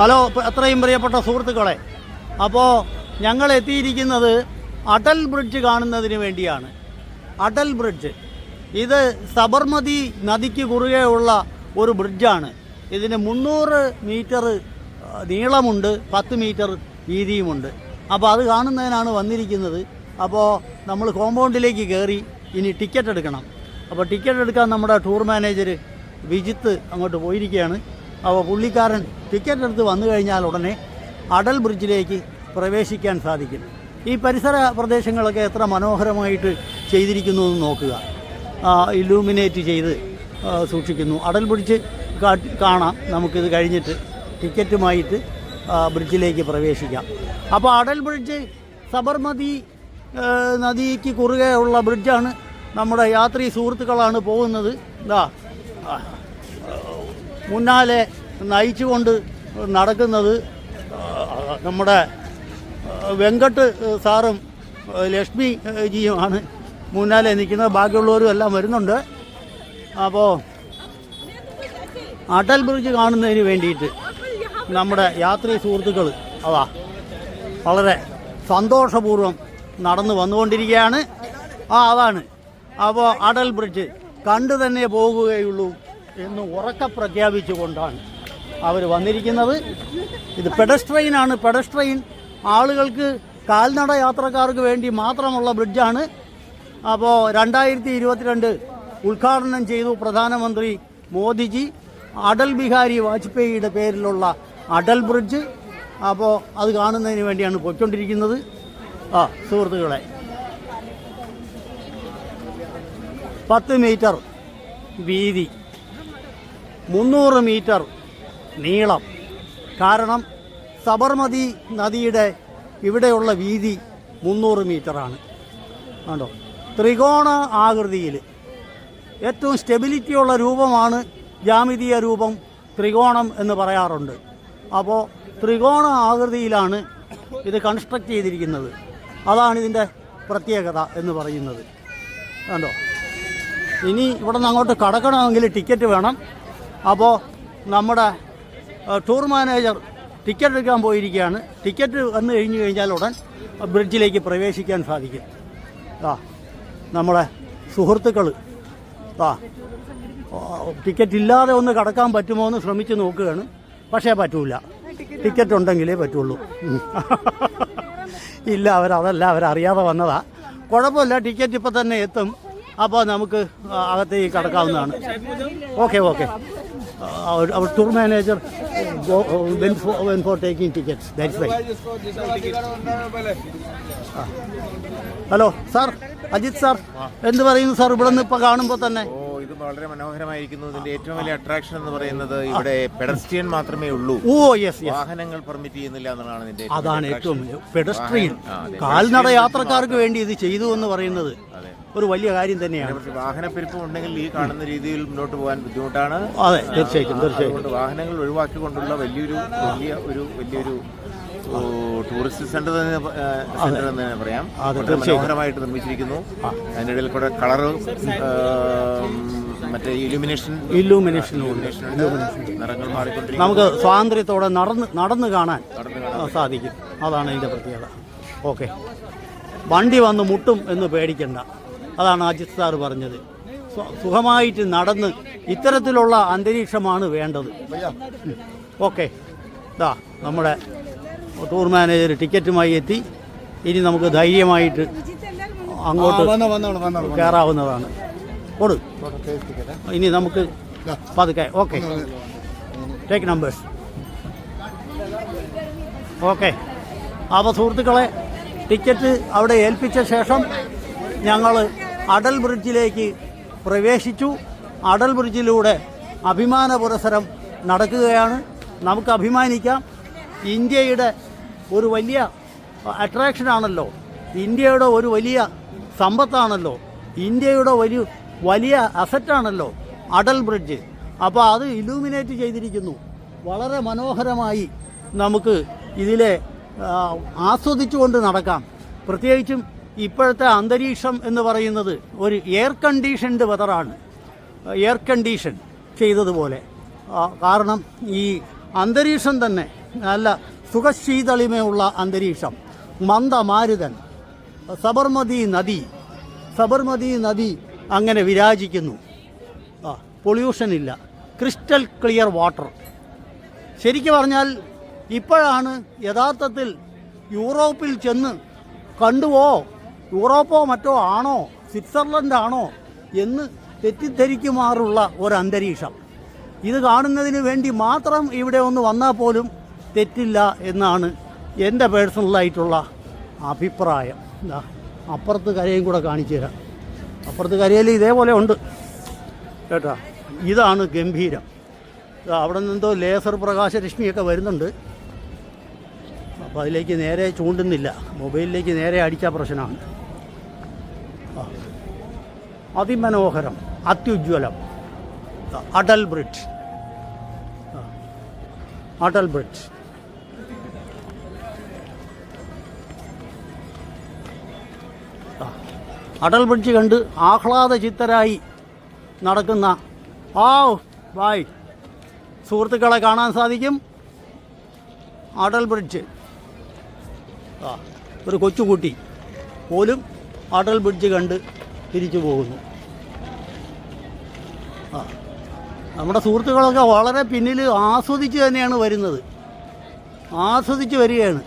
Hello അത്രയും പ്രിയപ്പെട്ട സുഹൃത്തുക്കളെ അപ്പോൾ ഞങ്ങൾ എത്തിയിരിക്കുന്നത് അടൽ ബ്രിഡ്ജ് കാണുന്നതിന് വേണ്ടിയാണ്. അടൽ ബ്രിഡ്ജ്. ഇത് സബർമതി നദിക്ക് കുറുകെയുള്ള ഒരു ബ്രിഡ്ജാണ്. ഇതിന് മുന്നൂറ് മീറ്റർ നീളമുണ്ട് പത്ത് മീറ്റർ വീതിയുമുണ്ട്. അപ്പോൾ അത് കാണുന്നതിനാണ് വന്നിരിക്കുന്നത്. അപ്പോൾ നമ്മൾ കോമ്പൗണ്ടിലേക്ക് കയറി ഇനി ടിക്കറ്റ് എടുക്കണം. അപ്പോൾ ടിക്കറ്റ് എടുക്കാൻ നമ്മുടെ ടൂർ മാനേജർ വിജിത്ത് അങ്ങോട്ട് പോയിരിക്കുകയാണ്. അപ്പോൾ പുള്ളിക്കാരൻ ടിക്കറ്റ് എടുത്ത് വന്നു കഴിഞ്ഞാൽ ഉടനെ അടൽ ബ്രിഡ്ജിലേക്ക് പ്രവേശിക്കാൻ സാധിക്കും. ഈ പരിസര പ്രദേശങ്ങളൊക്കെ എത്ര മനോഹരമായിട്ട് ചെയ്തിരിക്കുന്നു എന്ന് നോക്കുക. ഇലൂമിനേറ്റ് ചെയ്ത് സൂക്ഷിക്കുന്നു. അടൽ ബ്രിഡ്ജ് കാണാം. നമുക്കിത് കഴിഞ്ഞിട്ട് ടിക്കറ്റുമായിട്ട് ബ്രിഡ്ജിലേക്ക് പ്രവേശിക്കാം. അപ്പോൾ അടൽ ബ്രിഡ്ജ് സബർമതി നദിക്ക് കുറുകെ ഉള്ള ബ്രിഡ്ജാണ് നമ്മുടെ യാത്രീ സുഹൃത്തുക്കളാണ് പോകുന്നത്. ഇതാ മുന്നാലെ നയിച്ചുകൊണ്ട് നടക്കുന്നത് നമ്മുടെ വെങ്കട്ട് സാറും ലക്ഷ്മി ജിയുമാണ് മുന്നാലെ നിൽക്കുന്നത്. ബാക്കിയുള്ളവരും എല്ലാം വരുന്നുണ്ട്. അപ്പോൾ അടൽ ബ്രിഡ്ജ് കാണുന്നതിന് വേണ്ടിയിട്ട് നമ്മുടെ യാത്രി സുഹൃത്തുക്കൾ അതാ വളരെ സന്തോഷപൂർവം നടന്നു വന്നുകൊണ്ടിരിക്കുകയാണ്. ആ അതാണ്. അപ്പോൾ അടൽ ബ്രിഡ്ജ് കണ്ടു തന്നെ പോകുകയുള്ളൂ. എന്ന് ഉറക്കെ പ്രഖ്യാപിച്ചുകൊണ്ടാണ് അവർ വന്നിരിക്കുന്നത്. ഇത് പെഡസ്ട്രെയിനാണ് പെഡസ്ട്രെയിൻ ആളുകൾക്ക് കാൽനട യാത്രക്കാർക്ക് വേണ്ടി മാത്രമുള്ള ബ്രിഡ്ജാണ്. അപ്പോൾ രണ്ടായിരത്തി ഇരുപത്തിരണ്ട് ഉദ്ഘാടനം ചെയ്തു പ്രധാനമന്ത്രി മോദിജി. അടൽ ബിഹാരി വാജ്പേയിയുടെ പേരിലുള്ള അടൽ ബ്രിഡ്ജ്. അപ്പോൾ അത് കാണുന്നതിന് വേണ്ടിയാണ് പോയിക്കൊണ്ടിരിക്കുന്നത്. ആ സുഹൃത്തുക്കളെ. പത്ത് മീറ്റർ വീതി. മുന്നൂറ് മീറ്റർ നീളം. കാരണം സബർമതി നദിയുടെ ഇവിടെയുള്ള വീതി മുന്നൂറ് മീറ്ററാണ്. കണ്ടോ? ത്രികോണ ആകൃതിയിൽ. ഏറ്റവും സ്റ്റെബിലിറ്റിയുള്ള രൂപമാണ് ജാമിതീയ രൂപം ത്രികോണം എന്ന് പറയാറുണ്ട്. അപ്പോൾ ത്രികോണ ആകൃതിയിലാണ് ഇത് കൺസ്ട്രക്റ്റ് ചെയ്തിരിക്കുന്നത്. അതാണ് ഇതിന്റെ പ്രത്യേകത എന്ന് പറയുന്നത്. കണ്ടോ? ഇനി ഇവിടെ നിന്ന് അങ്ങോട്ട് കടക്കണമെങ്കിൽ ടിക്കറ്റ് വേണം. അപ്പോൾ നമ്മുടെ ടൂർ മാനേജർ ടിക്കറ്റ് എടുക്കാൻ പോയിരിക്കുകയാണ്. ടിക്കറ്റ് വന്നു കഴിഞ്ഞു കഴിഞ്ഞാൽ ഉടൻ ബ്രിഡ്ജിലേക്ക് പ്രവേശിക്കാൻ സാധിക്കും. ആ നമ്മളെ സുഹൃത്തുക്കൾ ആ ടിക്കറ്റ് ഇല്ലാതെ ഒന്ന് കടക്കാൻ പറ്റുമോ എന്ന് ശ്രമിച്ച് നോക്കുകയാണ്. പക്ഷേ പറ്റൂല. ടിക്കറ്റ് ഉണ്ടെങ്കിലേ പറ്റുള്ളൂ. ഇല്ല അവരതല്ല അവരറിയാതെ വന്നതാ. കുഴപ്പമില്ല ടിക്കറ്റ് ഇപ്പം തന്നെ എത്തും. അപ്പോൾ നമുക്ക് അകത്തേക്ക് കടക്കാവുന്നതാണ്. Okay okay. Our tour manager went for taking tickets that's why hello sir Ajith sir എന്ത് പറയുന്നു സാർ ഇവിടെ നിന്ന് ഇപ്പോൾ കാണുമ്പോൾ തന്നെ. ഓ ഇത് വളരെ മനോഹരമായിരിക്കുന്നു. ഇതിന്റെ ഏറ്റവും വലിയ അട്രാക്ഷൻ എന്ന് പറയുന്നത് ഇവിടെ പെഡസ്ട്രിയൻ മാത്രമേ ഉള്ളൂ. ഓ യെസ് വാഹനങ്ങൾ പെർമിറ്റ് ചെയ്യുന്നില്ല എന്നുള്ളതാണ് ഇതിന്റെ അതാണ് ഏറ്റവും. പെഡസ്ട്രിയൻ കാൽനട യാത്രക്കാർക്ക് വേണ്ടി ഇത് ചെയ്തു എന്ന് പറയുന്നത്. ഒരു വലിയ കാര്യം തന്നെയാണ്. പക്ഷേ വാഹനപ്പെരുപ്പം ഉണ്ടെങ്കിൽ ഈ കാണുന്ന രീതിയിൽ മുന്നോട്ട് പോകാൻ ബുദ്ധിമുട്ടാണ്. അതെ തീർച്ചയായിട്ടും തീർച്ചയായിട്ടും. അതുകൊണ്ട് വാഹനങ്ങൾ ഒഴിവാക്കിക്കൊണ്ടുള്ള വലിയൊരു വലിയ ഒരു വലിയൊരു ടൂറിസ്റ്റ് സെന്റർ തന്നെ സെന്റർ എന്ന് തന്നെ പറയാം. വളരെ മനോഹരമായിട്ട് നിർമ്മിച്ചിരിക്കുന്നു. അതിന്റെ ഇടയിൽ കൂടെ കളർ മറ്റേ ഇലുമിനേഷൻ ഇലുമിനേഷൻ നിറങ്ങൾ മാറിക്കൊണ്ടിരിക്കും നമുക്ക് സ്വാതന്ത്ര്യത്തോടെ നടന്ന് നടന്ന് കാണാൻ സാധിക്കും. അതാണ് ഇതിന്റെ പ്രത്യേകത. ഓക്കെ. വണ്ടി വന്ന് മുട്ടും എന്ന് പേടിക്കണ്ട. അതാണ് അജിത് സാർ പറഞ്ഞത്. സുഖമായിട്ട് നടന്ന് ഇത്തരത്തിലുള്ള അന്തരീക്ഷമാണ് വേണ്ടത്. ഓക്കെ. ഇതാ നമ്മുടെ ടൂർ മാനേജർ ടിക്കറ്റുമായി എത്തി. ഇനി നമുക്ക് ധൈര്യമായിട്ട് അങ്ങോട്ട് കയറാവുന്നതാണ്. കൊടു. ഇനി നമുക്ക് പതുക്കെ ഓക്കെ. Take numbers okay. അപ്പോൾ സുഹൃത്തുക്കളെ ടിക്കറ്റ് അവിടെ ഏൽപ്പിച്ച ശേഷം ഞങ്ങൾ അടൽ ബ്രിഡ്ജിലേക്ക് പ്രവേശിച്ചു. അടൽ ബ്രിഡ്ജിലൂടെ അഭിമാന പുരസരം നടക്കുകയാണ്. നമുക്ക് അഭിമാനിക്കാം. ഇന്ത്യയുടെ ഒരു വലിയ അട്രാക്ഷനാണല്ലോ ഇന്ത്യയുടെ ഒരു വലിയ സമ്പത്താണല്ലോ. ഇന്ത്യയുടെ വലിയ വലിയ അസറ്റാണല്ലോ അടൽ ബ്രിഡ്ജ്. അപ്പോൾ അത് ഇലൂമിനേറ്റ് ചെയ്തിരിക്കുന്നു. വളരെ മനോഹരമായി നമുക്ക് ഇതിലെ ആസ്വദിച്ചുകൊണ്ട് നടക്കാം. പ്രത്യേകിച്ചും ഇപ്പോഴത്തെ അന്തരീക്ഷം എന്ന് പറയുന്നത് ഒരു എയർ കണ്ടീഷൻഡ് വെതറാണ് എയർ കണ്ടീഷൻ ചെയ്തതുപോലെ. കാരണം ഈ അന്തരീക്ഷം തന്നെ നല്ല സുഖശീതളിമയുള്ള അന്തരീക്ഷം. മന്ദമാരുതൻ സബർമതി നദി സബർമതി നദി അങ്ങനെ വിരാജിക്കുന്നു. പൊള്യൂഷൻ ഇല്ല. ക്രിസ്റ്റൽ ക്ലിയർ വാട്ടർ ശരിക്കു പറഞ്ഞാൽ ഇപ്പോഴാണ് യഥാർത്ഥത്തിൽ യൂറോപ്പിൽ ചെന്ന് കണ്ടുവോ യൂറോപ്പോ മറ്റോ ആണോ? സ്വിറ്റ്സർലൻഡ് ആണോ എന്ന് തെറ്റിദ്ധരിക്കുമാറുള്ള ഒരു അന്തരീക്ഷം ഇത് കാണുന്നതിന് വേണ്ടി മാത്രം ഇവിടെ ഒന്ന് വന്നാൽ പോലും തെറ്റില്ല എന്നാണ് എന്റെ പേഴ്സണലായിട്ടുള്ള അഭിപ്രായം. എന്താ അപ്പുറത്ത് കരയും കൂടെ കാണിച്ചു തരാം. അപ്പുറത്ത് കരയിൽ ഇതേപോലെ ഉണ്ട്. കേട്ടോ? ഇതാണ് ഗംഭീരം. അവിടെ നിന്നെന്തോ ലേസർ പ്രകാശരശ്മിയൊക്കെ വരുന്നുണ്ട്. അപ്പോൾ അതിലേക്ക് നേരെ ചൂണ്ടുന്നില്ല. മൊബൈലിലേക്ക് നേരെ അടിച്ച പ്രശ്നമാണ്. അതിമനോഹരം അത്യുജ്വലം. Atal bridge. Atal bridge. Atal bridge കണ്ട് ആഹ്ലാദ ചിത്തരായി നടക്കുന്ന ആ ബായ് സുഹൃത്തുക്കളെ കാണാൻ സാധിക്കും. അടൽ ബ്രിഡ്ജ്. ഒരു കൊച്ചുകുട്ടി പോലും അടൽ ബ്രിഡ്ജ് കണ്ട് തിരിച്ചു പോകുന്നു. നമ്മുടെ സുഹൃത്തുക്കളൊക്കെ വളരെ പിന്നിൽ ആസ്വദിച്ച് തന്നെയാണ് വരുന്നത്. ആസ്വദിച്ച് വരികയാണ്.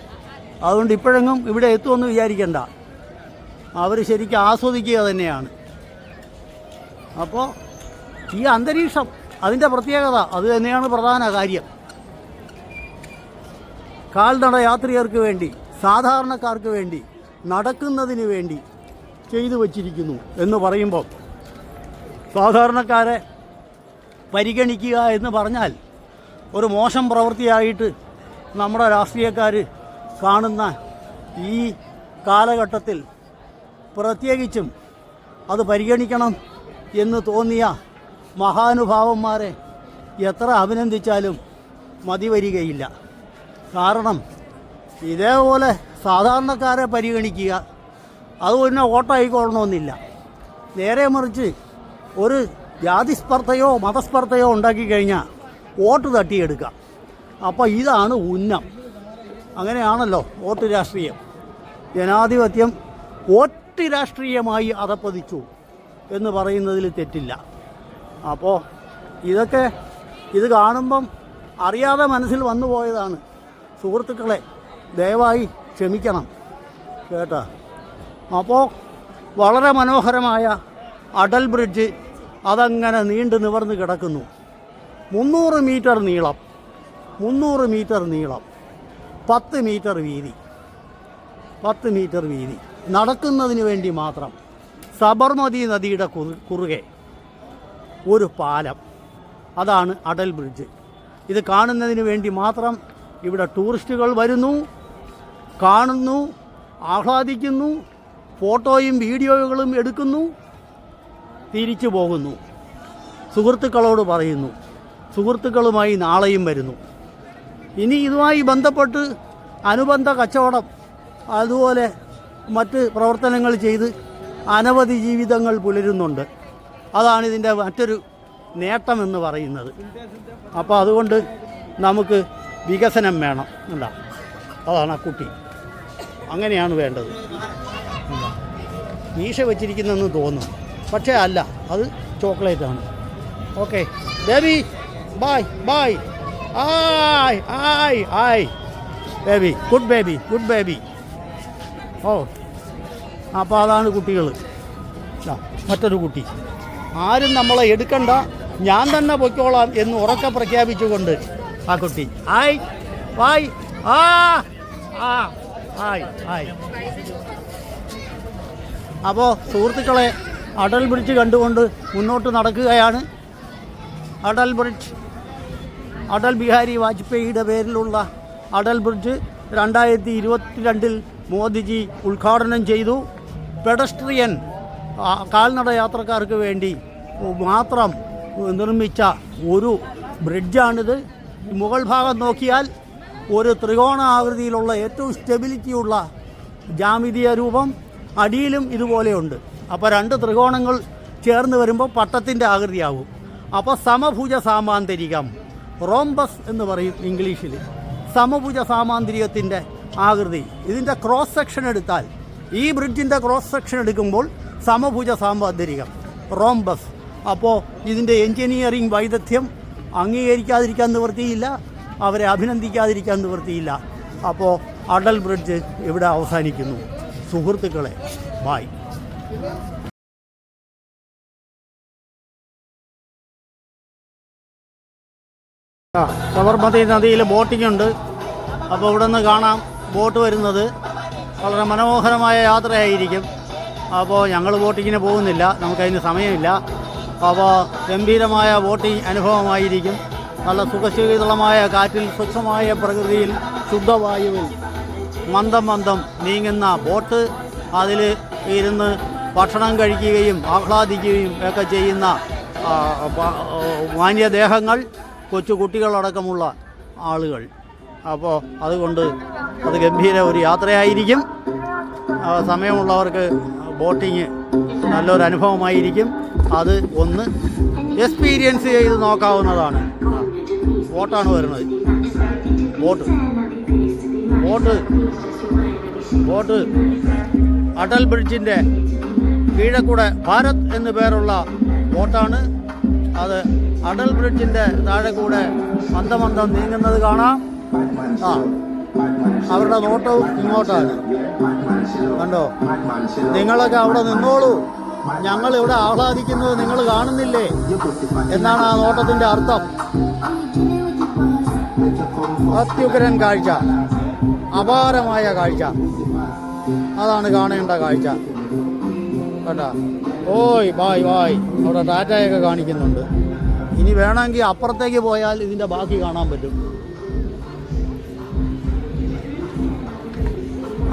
അതുകൊണ്ട് ഇപ്പോഴെങ്ങും ഇവിടെ എത്തുമെന്ന് വിചാരിക്കണ്ട. അവർ ശരിക്കും ആസ്വദിക്കുക തന്നെയാണ്. അപ്പോൾ ഈ അന്തരീക്ഷം അതിന്റെ പ്രത്യേകത അത് തന്നെയാണ് പ്രധാന കാര്യം. കാൽനട യാത്രികർക്ക് വേണ്ടി സാധാരണക്കാർക്ക് വേണ്ടി നടക്കുന്നതിന് വേണ്ടി ചെയ്തു വച്ചിരിക്കുന്നു എന്ന് പറയുമ്പോൾ സാധാരണക്കാരെ പരിഗണിക്കുക എന്ന് പറഞ്ഞാൽ ഒരു മോശം പ്രവൃത്തിയായിട്ട് നമ്മുടെ രാഷ്ട്രീയക്കാർ കാണുന്ന ഈ കാലഘട്ടത്തിൽ പ്രത്യേകിച്ചും അത് പരിഗണിക്കണം എന്ന് തോന്നിയ മഹാനുഭാവന്മാരെ എത്ര അഭിനന്ദിച്ചാലും മതി വരികയില്ല. കാരണം ഇതേപോലെ സാധാരണക്കാരെ പരിഗണിക്കുക അത് പിന്നെ വോട്ടായിക്കൊള്ളണമെന്നില്ല. നേരെ മറിച്ച് ഒരു ജാതിസ്പർദ്ധയോ മതസ്പർദ്ധയോ ഉണ്ടാക്കി കഴിഞ്ഞാൽ വോട്ട് തട്ടിയെടുക്കാം അപ്പോൾ ഇതാണ് ഉന്നം. അങ്ങനെയാണല്ലോ വോട്ട് രാഷ്ട്രീയം. ജനാധിപത്യം വോട്ട് രാഷ്ട്രീയമായി അതപ്പതിച്ചു എന്ന് പറയുന്നതിൽ തെറ്റില്ല. അപ്പോൾ ഇതൊക്കെ ഇത് കാണുമ്പം അറിയാതെ മനസ്സിൽ വന്നു പോയതാണ്. സുഹൃത്തുക്കളെ ദയവായി ക്ഷമിക്കണം കേട്ടോ. അപ്പോൾ വളരെ മനോഹരമായ അടൽ ബ്രിഡ്ജ് അതങ്ങനെ നീണ്ടു നിവർന്ന് കിടക്കുന്നു. മുന്നൂറ് മീറ്റർ നീളം. മുന്നൂറ് മീറ്റർ നീളം. പത്ത് മീറ്റർ വീതി. പത്ത് മീറ്റർ വീതി. നടക്കുന്നതിന് വേണ്ടി മാത്രം സബർമതി നദിയുടെ കുറു കുറുകെ ഒരു പാലം. അതാണ് അടൽ ബ്രിഡ്ജ്. ഇത് കാണുന്നതിന് വേണ്ടി മാത്രം ഇവിടെ ടൂറിസ്റ്റുകൾ വരുന്നു കാണുന്നു ആഹ്ലാദിക്കുന്നു ഫോട്ടോയും വീഡിയോകളും എടുക്കുന്നു. തിരിച്ചു പോകുന്നു. സുഹൃത്തുക്കളോട് പറയുന്നു. സുഹൃത്തുക്കളുമായി നാളെയും വരുന്നു. ഇനി ഇതുമായി ബന്ധപ്പെട്ട് അനുബന്ധ കച്ചവടം അതുപോലെ മറ്റ് പ്രവർത്തനങ്ങൾ ചെയ്ത് അനവധി ജീവിതങ്ങൾ പുലരുന്നുണ്ട്. അതാണ് ഇതിന്റെ മറ്റൊരു നേട്ടമെന്ന് പറയുന്നത്. അപ്പോൾ അതുകൊണ്ട് നമുക്ക് വികസനം വേണം അല്ല അതാണ് ആ കുട്ടി. അങ്ങനെയാണ് വേണ്ടത്. ഈശ മീശ തോന്നുന്നു. തോന്നും പക്ഷേ അല്ല അത് ചോക്ലേറ്റ് ആണ്. ഓക്കെ ബേബി ബായ് ബായ് ആയ് ആയ് ആയ്. Baby good baby good baby ഓ അപ്പോൾ അതാണ് കുട്ടികൾ. മറ്റൊരു കുട്ടി. ആരും നമ്മളെ എടുക്കണ്ട ഞാൻ തന്നെ പൊയ്ക്കോളാം എന്ന് ഉറക്കെ പ്രഖ്യാപിച്ചുകൊണ്ട് ആ കുട്ടി. ആയ് വായ് ആ ആ ആയ് ആയ്. അപ്പോൾ സുഹൃത്തുക്കളെ അടൽ ബ്രിഡ്ജ് കണ്ടുകൊണ്ട് മുന്നോട്ട് നടക്കുകയാണ്. അടൽ ബ്രിഡ്ജ് അടൽ ബിഹാരി വാജ്പേയിയുടെ പേരിലുള്ള അടൽ ബ്രിഡ്ജ് രണ്ടായിരത്തി ഇരുപത്തിരണ്ടിൽ മോദിജി ഉദ്ഘാടനം ചെയ്തു. പെഡസ്ട്രിയൻ കാൽനട യാത്രക്കാർക്ക് വേണ്ടി മാത്രം നിർമ്മിച്ച ഒരു ബ്രിഡ്ജാണിത്. മുകൾ ഭാഗം നോക്കിയാൽ ഒരു ത്രികോണാകൃതിയിലുള്ള ഏറ്റവും സ്റ്റെബിലിറ്റിയുള്ള ജാമിതീയ രൂപം. അടിയിലും ഇതുപോലെയുണ്ട്. അപ്പോൾ രണ്ട് ത്രികോണങ്ങൾ ചേർന്ന് വരുമ്പോൾ പട്ടത്തിന്റെ ആകൃതിയാവും. അപ്പോൾ സമഭുജ സാമാന്തരികം റോംബസ് എന്ന് പറയും ഇംഗ്ലീഷിൽ സമഭുജ സാമാന്തരികത്തിന്റെ ആകൃതി. ഇതിന്റെ ക്രോസ് സെക്ഷൻ എടുത്താൽ ഈ ബ്രിഡ്ജിന്റെ ക്രോസ് സെക്ഷൻ എടുക്കുമ്പോൾ സമഭുജ സാമാന്തരികം റോംബസ്. അപ്പോൾ ഇതിന്റെ എൻജിനീയറിംഗ് വൈദഗ്ധ്യം അംഗീകരിക്കാതിരിക്കാൻ നിവൃത്തിയില്ല അവരെ അഭിനന്ദിക്കാതിരിക്കാൻ നിവൃത്തിയില്ല. അപ്പോൾ അടൽ ബ്രിഡ്ജ് ഇവിടെ അവസാനിക്കുന്നു. സുഹൃത്തുക്കളെ ബായ് സബർമതി നദിയിൽ ബോട്ടിംഗ് ഉണ്ട്. അപ്പോൾ ഇവിടെ നിന്ന് കാണാം ബോട്ട് വരുന്നത്. വളരെ മനോഹരമായ യാത്രയായിരിക്കും. അപ്പോൾ ഞങ്ങൾ ബോട്ടിങ്ങിന് പോകുന്നില്ല നമുക്കതിന് സമയമില്ല. അപ്പോൾ ഗംഭീരമായ ബോട്ടിംഗ് അനുഭവമായിരിക്കും. നല്ല സുഖശീതളമായ കാറ്റിൽ സ്വച്ഛമായ പ്രകൃതിയിൽ ശുദ്ധവായുവിൽ മന്ദം മന്ദം നീങ്ങുന്ന ബോട്ട് അതിൽ ഇരുന്ന് ഭക്ഷണം കഴിക്കുകയും ആഹ്ലാദിക്കുകയും ഒക്കെ ചെയ്യുന്ന മാന്യദേഹങ്ങൾ കൊച്ചു കുട്ടികളടക്കമുള്ള ആളുകൾ. അപ്പോൾ അതുകൊണ്ട് അത് ഗംഭീര ഒരു യാത്രയായിരിക്കും. സമയമുള്ളവർക്ക് ബോട്ടിങ് നല്ലൊരു അനുഭവമായിരിക്കും അത് ഒന്ന് എക്സ്പീരിയൻസ് ചെയ്ത് നോക്കാവുന്നതാണ്. ബോട്ടാണ് വരുന്നത്. ബോട്ട്. ബോട്ട്. ബോട്ട്. അടൽ ബ്രിഡ്ജിന്റെ കീഴക്കൂടെ ഭാരത് എന്നു പേരുള്ള ബോട്ടാണ്. അത് അടൽ ബ്രിഡ്ജിന്റെ താഴെ കൂടെ മന്ദമന്ദം നീങ്ങുന്നത് കാണാം. ആ അവരുടെ നോട്ടവും ഇങ്ങോട്ടാണ്. കണ്ടോ? നിങ്ങളൊക്കെ അവിടെ നിന്നോളൂ. ഞങ്ങൾ ഇവിടെ ആഹ്ലാദിക്കുന്നത് നിങ്ങൾ കാണുന്നില്ലേ? എന്നാണ് ആ നോട്ടത്തിന്റെ അർത്ഥം. അത്യുഗ്രൻ കാഴ്ച. അപാരമായ കാഴ്ച. അതാണ് കാണേണ്ട കാഴ്ച. കേട്ടാ. ഓയ് ബായ് ബായ് അവിടെ ടാറ്റയൊക്കെ കാണിക്കുന്നുണ്ട്. ഇനി വേണമെങ്കിൽ അപ്പുറത്തേക്ക് പോയാൽ ഇതിന്റെ ബാക്കി കാണാൻ പറ്റും.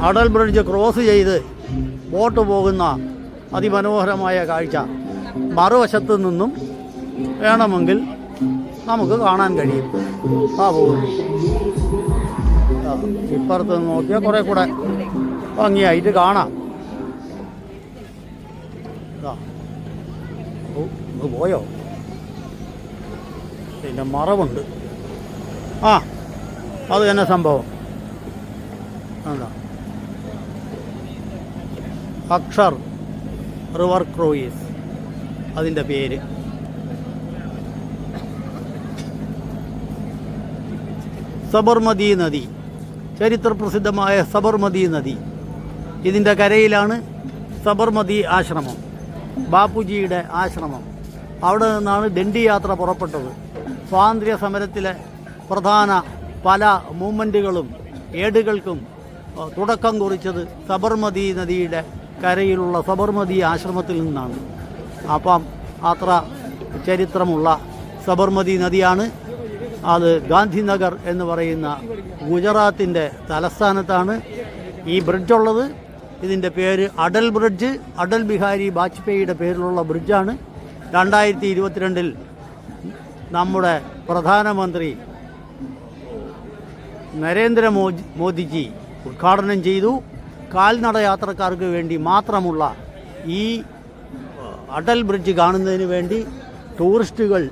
അടൽ ബ്രിഡ്ജ് ക്രോസ് ചെയ്ത് ബോട്ട് പോകുന്ന അതിമനോഹരമായ കാഴ്ച. മറുവശത്തു നിന്നും വേണമെങ്കിൽ നമുക്ക് കാണാൻ കഴിയും. ആ പോകുന്നു. ഇപ്പുറത്ത് നോക്കിയാൽ കുറേ കൂടെ ഭംഗിയായിട്ട് കാണാം ഇതാ. ഇത് പോയോ? പിന്നെ മറവുണ്ട്. ആ അത് തന്നെ സംഭവം? എന്താ അക്ഷർ റിവർ ക്രൂയിസ് അതിന്റെ പേര്. സബർമതി നദി ചരിത്രപ്രസിദ്ധമായ സബർമതി നദി. ഇതിന്റെ കരയിലാണ് സബർമതി ആശ്രമം ബാപ്പുജിയുടെ ആശ്രമം. അവിടെ നിന്നാണ് ദണ്ഡി യാത്ര പുറപ്പെട്ടത്. സ്വാതന്ത്ര്യ സമരത്തിലെ പ്രധാന പല മൂവ്മെന്റുകളും ഏടുകൾക്കും തുടക്കം കുറിച്ചത് സബർമതി നദിയുടെ കരയിലുള്ള സബർമതി ആശ്രമത്തിൽ നിന്നാണ്. അപ്പം അത്ര ചരിത്രമുള്ള സബർമതി നദിയാണ്. അത് ഗാന്ധിനഗർ എന്ന് പറയുന്ന ഗുജറാത്തിന്റെ തലസ്ഥാനത്താണ്. ഈ ബ്രിഡ്ജുള്ളത് ഇതിന്റെ പേര് അടൽ ബ്രിഡ്ജ് അടൽ ബിഹാരി വാജ്പേയിയുടെ പേരിലുള്ള ബ്രിഡ്ജാണ് രണ്ടായിരത്തി ഇരുപത്തിരണ്ടിൽ നമ്മുടെ പ്രധാനമന്ത്രി നരേന്ദ്ര മോദി മോദിജി ഉദ്ഘാടനം ചെയ്തു. കാൽനട യാത്രക്കാർക്ക് വേണ്ടി മാത്രമുള്ള ഈ അടൽ ബ്രിഡ്ജ് കാണുന്നതിന് വേണ്ടി ടൂറിസ്റ്റുകൾ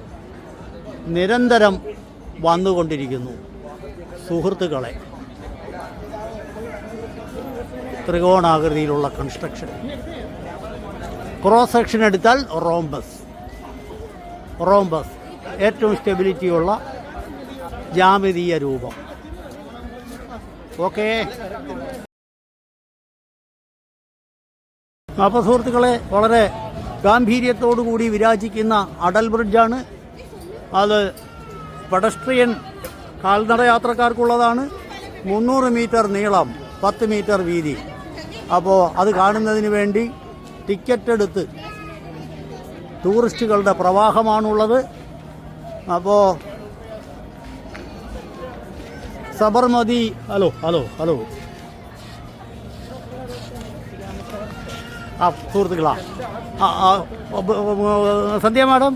നിരന്തരം വന്നുകൊണ്ടിരിക്കുന്നു. സുഹൃത്തുക്കളെ ത്രികോണാകൃതിയിലുള്ള കൺസ്ട്രക്ഷൻ ക്രോസ് സെക്ഷൻ എടുത്താൽ റോംബസ്. റോംബസ് ഏറ്റവും സ്റ്റെബിലിറ്റിയുള്ള ജാമിതീയ രൂപം. ഓക്കേ അപ്പോൾ സുഹൃത്തുക്കളെ വളരെ ഗാംഭീര്യത്തോടു കൂടി വിരാജിക്കുന്ന അടൽ ബ്രിഡ്ജാണ്. അത് പെഡസ്ട്രിയൻ കാൽനട യാത്രക്കാർക്കുള്ളതാണ്. മുന്നൂറ് മീറ്റർ നീളം പത്ത് മീറ്റർ വീതി. അപ്പോൾ അത് കാണുന്നതിന് വേണ്ടി ടിക്കറ്റ് എടുത്ത് ടൂറിസ്റ്റുകളുടെ പ്രവാഹമാണുള്ളത്. അപ്പോൾ സബർമതി ഹലോ ഹലോ ഹലോ. ആ സുഹൃത്തുക്കളാ. ആ സന്ധ്യ മാഡം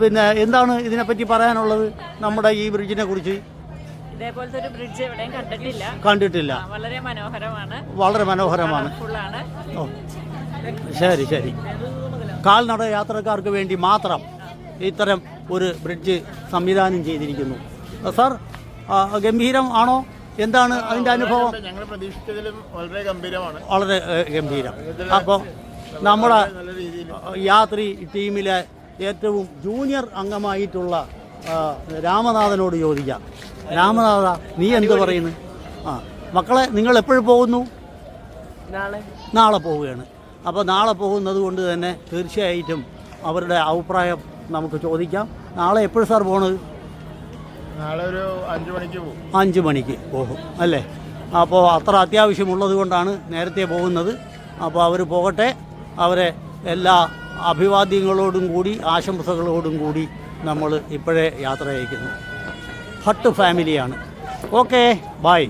പിന്നെ എന്താണ് ഇതിനെപ്പറ്റി പറയാനുള്ളത് നമ്മുടെ ഈ ബ്രിഡ്ജിനെ കുറിച്ച്? ഇതേപോലത്തെ ഒരു ബ്രിഡ്ജ് എവിടെയും കണ്ടിട്ടില്ല. കണ്ടിട്ടില്ല. വളരെ മനോഹരമാണ്. വളരെ മനോഹരമാണ്. ശരി ശരി. കാൽനട യാത്രക്കാർക്ക് വേണ്ടി മാത്രം ഇത്തരം ഒരു ബ്രിഡ്ജ് സംവിധാനം ചെയ്തിരിക്കുന്നു. സാർ ഗംഭീരം ആണോ? എന്താണ് അതിന്റെ അനുഭവം? ഞങ്ങൾ പ്രതീക്ഷിച്ചതിലും വളരെ ഗംഭീരമാണ്. വളരെ ഗംഭീരം. അപ്പോൾ നമ്മുടെ നല്ല രീതിയിൽ യാത്രി ടീമിലെ ഏറ്റവും ജൂനിയർ അംഗമായിട്ടുള്ള രാമനാഥനോട് ചോദിക്കാം. രാമനാഥ നീ എന്ത് പറയുന്നു? ആ മക്കളെ നിങ്ങൾ എപ്പോഴും പോകുന്നു? നാളെ. നാളെ പോവുകയാണ്. അപ്പോൾ നാളെ പോകുന്നത് കൊണ്ട് തന്നെ തീർച്ചയായിട്ടും അവരുടെ അഭിപ്രായം നമുക്ക് ചോദിക്കാം. നാളെ എപ്പോഴും സാർ പോണത്? നാളെ ഒരു അഞ്ച് മണിക്ക് പോകും. അഞ്ച് മണിക്ക് പോകും അല്ലേ? അപ്പോൾ അത്ര അത്യാവശ്യമുള്ളത് കൊണ്ടാണ് നേരത്തെ പോകുന്നത്. അപ്പോൾ അവർ പോകട്ടെ. അവരെ എല്ലാ അഭിവാദ്യങ്ങളോടും കൂടി ആശംസകളോടും കൂടി നമ്മൾ ഇപ്പോഴേ യാത്ര അയക്കുന്നു ഹട്ട് ഫാമിലിയാണ്. Okay bye.